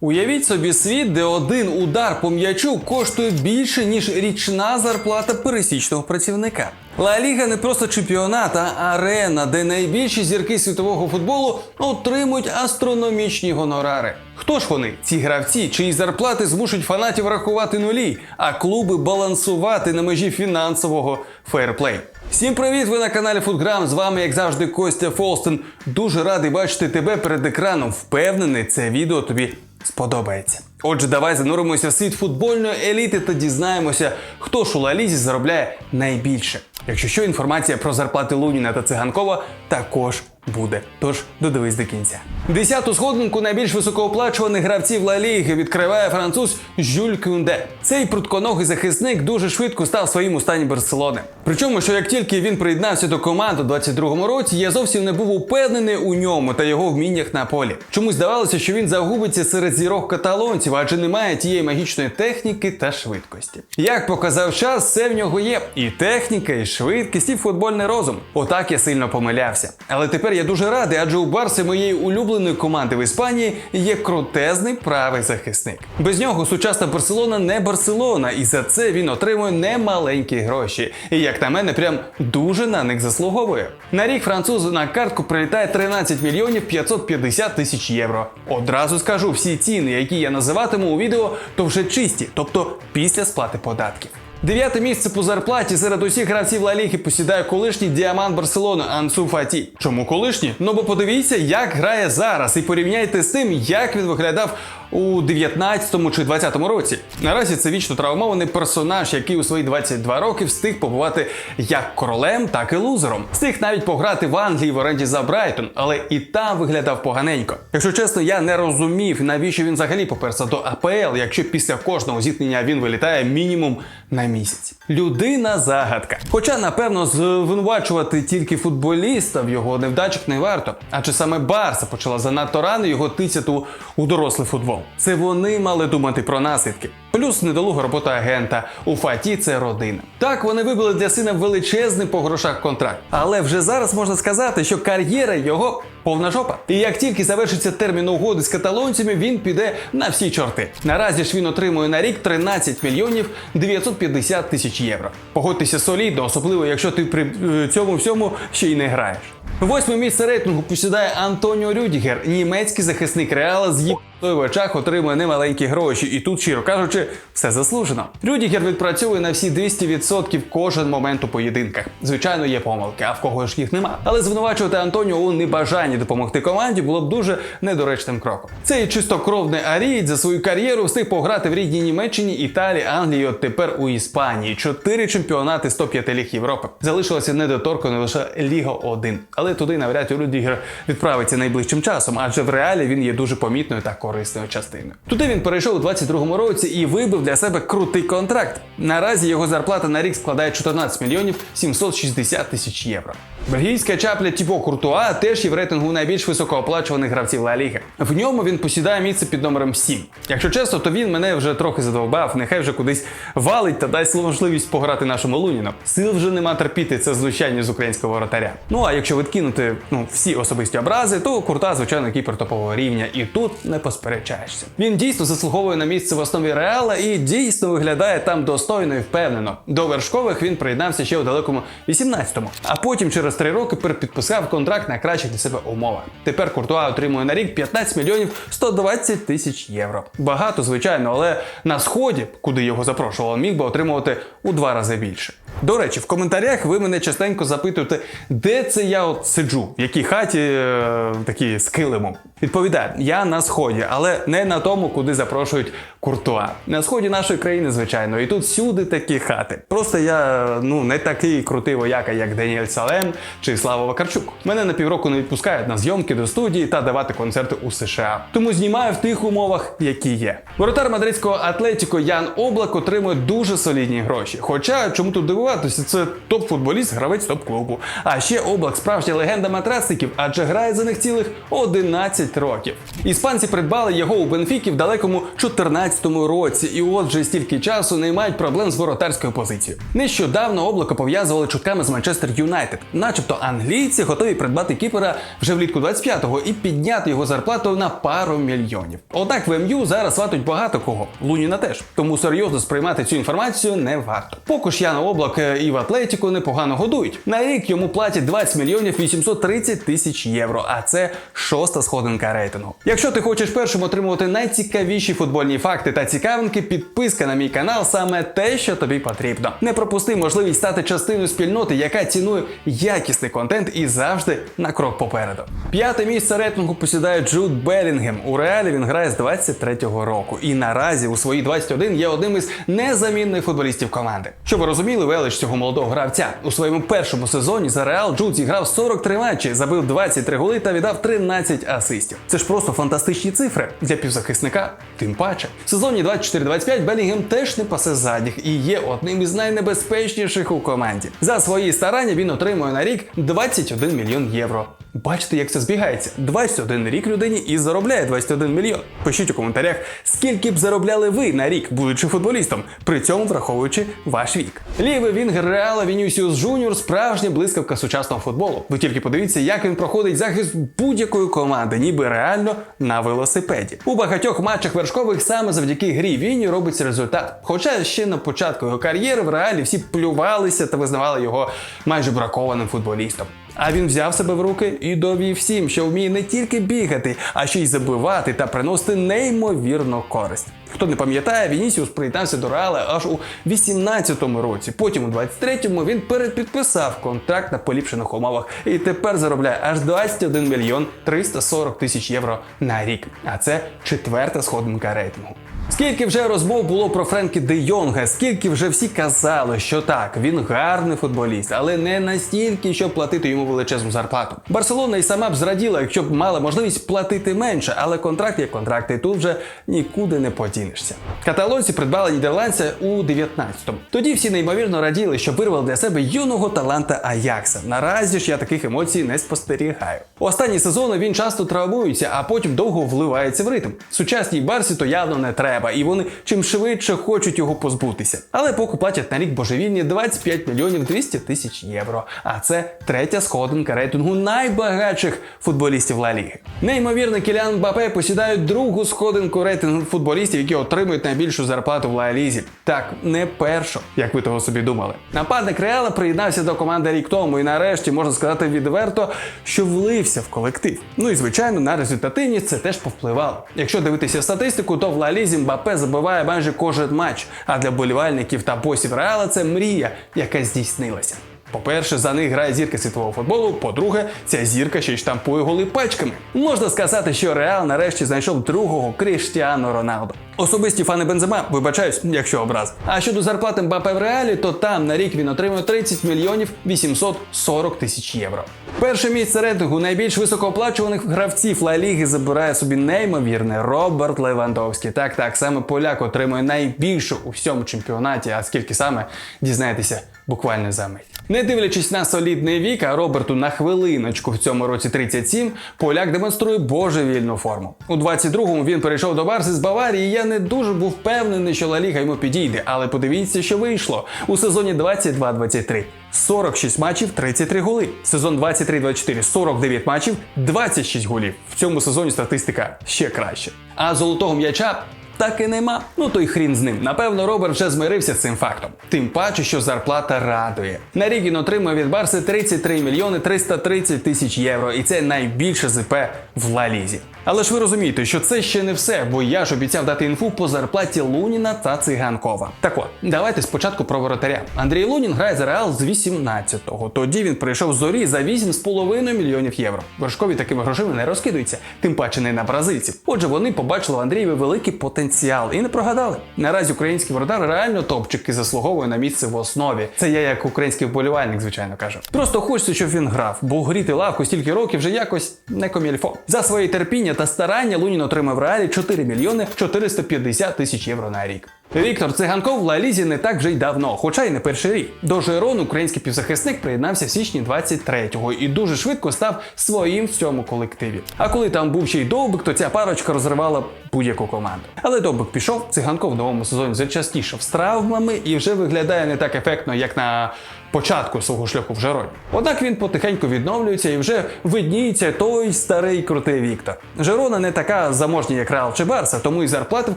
Уявіть собі світ, де один удар по м'ячу коштує більше, ніж річна зарплата пересічного працівника. Ла Ліга не просто чемпіонат, а арена, де найбільші зірки світового футболу отримують астрономічні гонорари. Хто ж вони? Ці гравці, чиї зарплати змушують фанатів рахувати нулі, а клуби балансувати на межі фінансового фейрплей. Всім привіт! Ви на каналі Футграм. З вами, як завжди, Костя Фолстен. Дуже радий бачити тебе перед екраном. Впевнений, це відео тобі сподобається. Отже, давай зануримося в світ футбольної еліти та дізнаємося, хто ж у Лалізі заробляє найбільше. Якщо що, інформація про зарплати Луніна та Циганкова також буде. Тож додивись до кінця. Десяту сходинку найбільш високооплачуваних гравців Ла Ліги відкриває француз Жюль Кюнде. Цей прутконогий захисник дуже швидко став своїм у стані Барселони. Причому, що як тільки він приєднався до команди у 22-му році, я зовсім не був упевнений у ньому та його вміннях на полі. Чомусь здавалося, що він загубиться серед зірок каталонців, адже немає тієї магічної техніки та швидкості. Як показав час, все в нього є: і техніка, і швидкість, і футбольний розум. Отак я сильно помилявся. Але тепер я дуже радий, адже у Барси моєї улюбленої команди в Іспанії є крутезний правий захисник. Без нього сучасна Барселона не Барселона, і за це він отримує немаленькі гроші. І як на мене, прям дуже на них заслуговує. На рік французу на картку прилітає 13 мільйонів 550 тисяч євро. Одразу скажу, всі ціни, які я називатиму у відео, то вже чисті, тобто після сплати податків. Дев'яте місце по зарплаті серед усіх гравців Ла Ліги посідає колишній діамант Барселони Ансу Фаті. Чому колишній? Ну бо подивіться, як грає зараз, і порівняйте з тим, як він виглядав у 19-му чи 20-му році. Наразі це вічно травмований персонаж, який у свої 22 роки встиг побувати як королем, так і лузером. Встиг навіть пограти в Англії в оренді за Брайтон, але і там виглядав поганенько. Якщо чесно, я не розумів, навіщо він взагалі поперся до АПЛ, якщо після кожного зіткнення він вилітає мінімум на місяць. Людина загадка. Хоча, напевно, звинувачувати тільки футболіста в його невдачах не варто. Адже саме Барса почала занадто рано його тицяти у, дорослий футбол. Це вони мали думати про наслідки. Плюс недолуга робота агента у Фаті це родина. Так вони вибили для сина величезний по грошах контракт. Але вже зараз можна сказати, що кар'єра його повна жопа. І як тільки завершиться термін угоди з каталонцями, він піде на всі чорти. Наразі ж він отримує на рік 13 мільйонів 950 тисяч євро. Погодьтеся солідно, особливо якщо ти при е, цьому всьому ще й не граєш. Восьме місце рейтингу посідає Антоніо Рюдігер, німецький захисник реала з той в очах отримує немаленькі гроші, і тут, щиро кажучи, все заслужено. Рюдігер відпрацьовує на всі 200% кожен момент у поєдинках. Звичайно, є помилки, а в кого ж їх нема. Але звинувачувати Антоніо у небажанні допомогти команді було б дуже недоречним кроком. Цей чистокровний арієць за свою кар'єру встиг пограти в рідній Німеччині, Італії, Англії, от тепер у Іспанії. Чотири чемпіонати 105 ліг Європи. Залишилося недоторканою лише Ліга 1. Але туди навряд Рюдігер відправиться найближчим часом, адже в реалі він є дуже помітною та корисною частиною. Туди він перейшов у 22-му році і вибив для себе крутий контракт. Наразі його зарплата на рік складає 14 мільйонів 760 тисяч євро. Бельгійська чапля Тібо Куртуа теж є в рейтингу найбільш високооплачуваних гравців Ла Ліги. В ньому він посідає місце під номером 7. Якщо чесно, то він мене вже трохи задовбав, нехай вже кудись валить та дасть можливість пограти нашому Луніну. Сил вже нема терпіти це знущання з українського воротаря. Ну а якщо відкинути ну, всі особисті образи, то Курта, звичайно, кіпер топового рівня, і тут не посперечаєшся. Він дійсно заслуговує на місце в основі реала і дійсно виглядає там достойно і впевнено. До вершкових він приєднався ще у далекому 18-му, а потім через три роки перепідписав контракт на кращих для себе умовах. Тепер Куртуа отримує на рік 15 мільйонів 120 тисяч євро. Багато, звичайно, але на сході, куди його запрошували, міг би отримувати у два рази більше. До речі, в коментарях ви мене частенько запитуєте, де це я от сиджу, в якій хаті е, такі з килимом. Відповідаю, я на сході, але не на тому, куди запрошують куртуа. На сході нашої країни, звичайно, і тут всюди такі хати. Просто я ну не такий крутий вояка, як Даніель Салем чи Слава Вакарчук. Мене на півроку не відпускають на зйомки до студії та давати концерти у США. Тому знімаю в тих умовах, які є. Воротар мадридського Атлетіко Ян Облак отримує дуже солідні гроші. Хоча чому тут дивуватися, це топ-футболіст, гравець топ-клубу. А ще облак справжня легенда матрасників, адже грає за них цілих 11 20 років. Іспанці придбали його у Бенфікі в далекому 14-му році, і от вже стільки часу не мають проблем з воротарською позицією. Нещодавно облако пов'язували чутками з Манчестер Юнайтед, начебто англійці готові придбати кіпера вже влітку 25-го і підняти його зарплату на пару мільйонів. Однак в МЮ зараз сватуть багато кого. Луніна теж. Тому серйозно сприймати цю інформацію не варто. Поки ж Яна Облак е, і в Атлетіку непогано годують. На рік йому платять 20 мільйонів 830 тисяч євро, а це шоста сходинка рейтингу. Якщо ти хочеш першим отримувати найцікавіші футбольні факти та цікавинки, підписка на мій канал саме те, що тобі потрібно. Не пропусти можливість стати частиною спільноти, яка цінує якісний контент і завжди на крок попереду. П'яте місце рейтингу посідає Джуд Белінгем. У реалі він грає з 23-го року. І наразі у свої 21 є одним із незамінних футболістів команди. Щоб ви розуміли, велич цього молодого гравця у своєму першому сезоні за Реал Джуд зіграв 43 матчі, забив 23 голи та віддав 13 асистів. Це ж просто фантастичні цифри для півзахисника. Тим паче, в сезоні 24-25 Белінгем теж не пасе задніх і є одним із найнебезпечніших у команді. За свої старання він отримує на рік 21 мільйон євро. Бачите, як це збігається. 21 рік людині і заробляє 21 мільйон. Пишіть у коментарях, скільки б заробляли ви на рік, будучи футболістом, при цьому враховуючи ваш вік. Лівий вінгер Реала Вінюсіус Жуніор справжня блискавка сучасного футболу. Ви тільки подивіться, як він проходить захист будь-якої команди, ніби реально на велосипеді. У багатьох матчах вершкових саме завдяки грі Вінні робиться результат. Хоча ще на початку його кар'єри в реалі всі плювалися та визнавали його майже бракованим футболістом. А він взяв себе в руки і довів всім, що вміє не тільки бігати, а ще й забивати та приносити неймовірну користь. Хто не пам'ятає, Вінісіус приєднався до Реала аж у 18-му році. Потім у 23-му він передпідписав контракт на поліпшених умовах і тепер заробляє аж 21 мільйон 340 тисяч євро на рік. А це четверта сходинка рейтингу. Скільки вже розмов було про Френкі Де Йонга, скільки вже всі казали, що так, він гарний футболіст, але не настільки, щоб платити йому величезну зарплату. Барселона і сама б зраділа, якщо б мала можливість платити менше, але контракт є контракт, і тут вже нікуди не подінешся. Каталонці придбали нідерландця у 19-му. Тоді всі неймовірно раділи, що вирвали для себе юного таланта Аякса. Наразі ж я таких емоцій не спостерігаю. Останні сезони він часто травмується, а потім довго вливається в ритм. Сучасній барсі то явно не треба, і вони чим швидше хочуть його позбутися. Але поки платять на рік божевільні 25 мільйонів 200 тисяч євро. А це третя сходинка рейтингу найбагатших футболістів Ла Ліги. Неймовірно, Кіліан Мбапе посідають другу сходинку рейтингу футболістів, які отримують найбільшу зарплату в Ла Лізі. Так, не першу, як ви того собі думали. Нападник Реала приєднався до команди рік тому, і нарешті можна сказати відверто, що влився в колектив. Ну і звичайно, на результативність це теж повпливало. Якщо дивитися статистику, то в Ла Лізі Мбапе забиває майже кожен матч. А для болівальників та босів Реала це мрія, яка здійснилася. По-перше, за них грає зірка світового футболу. По-друге, ця зірка ще й штампує голи пачками. Можна сказати, що Реал нарешті знайшов другого Кріштіану Роналдо. Особисті фани Бензема, вибачаюсь, якщо образ. А щодо зарплати Мбапе в реалі, то там на рік він отримує 30 мільйонів 840 тисяч євро. Перше місце рейтингу найбільш високооплачуваних гравців Ла Ліги забирає собі неймовірний Роберт Левандовський. Так, так, саме поляк отримує найбільше у всьому чемпіонаті. А скільки саме дізнаєтеся буквально за мить. Не дивлячись на солідний вік, а Роберту на хвилиночку в цьому році 37, поляк демонструє божевільну форму. У 22-му він перейшов до Барси з Баварії. Я не дуже був впевнений, що Ла Ліга йому підійде, але подивіться, що вийшло у сезоні 22-23. 46 матчів, 33 голи. Сезон 23-24 49 матчів, 26 голів. В цьому сезоні статистика ще краще. А золотого м'яча так і нема. Ну то й хрін з ним. Напевно, Роберт вже змирився з цим фактом. Тим паче, що зарплата радує. На рік він отримує від Барси 33 мільйони 330 тисяч євро, і це найбільше ЗП в Ла Лізі. Але ж ви розумієте, що це ще не все, бо я ж обіцяв дати інфу по зарплаті Луніна та Циганкова. Так от, давайте спочатку про воротаря. Андрій Лунін грає за Реал з 18-го. Тоді він прийшов зорі за 8,5 мільйонів євро. Вершкові такими грошима не розкидуються, тим паче не на бразильців. Отже, вони побачили в Андрієві великий потенціал і не прогадали. Наразі український воротар реально топчик і заслуговує на місце в основі. Це я як український вболівальник, звичайно кажу. Просто хочеться, щоб він грав, бо гріти лавку стільки років вже якось не комільфо. За своє терпіння та старання Лунін отримав в реалі 4 мільйони 450 тисяч євро на рік. Віктор Циганков в Лалізі не так вже й давно, хоча й не перший рік. До Жерон український півзахисник приєднався в січні 23-го і дуже швидко став своїм в цьому колективі. А коли там був ще й довбик, то ця парочка розривала будь-яку команду. Але довбик пішов, циганко в новому сезоні зачастішав з травмами і вже виглядає не так ефектно, як на початку свого шляху в Жероні. Однак він потихеньку відновлюється і вже видніється той старий крутий Віктор. Жерона не така заможня, як Реал чи Барса, тому і зарплати в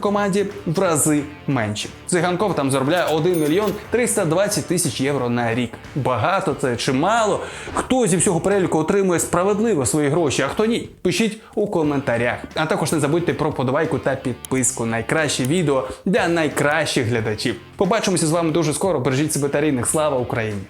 команді в рази менші. Циганков там заробляє 1 мільйон 320 тисяч євро на рік. Багато це чи мало? Хто зі всього переліку отримує справедливо свої гроші, а хто ні? Пишіть у коментарях. А також не забудьте про подобайку та підписку. Найкраще відео для найкращих глядачів. Побачимося з вами дуже скоро. Бережіть себе та рідних. Слава Україні!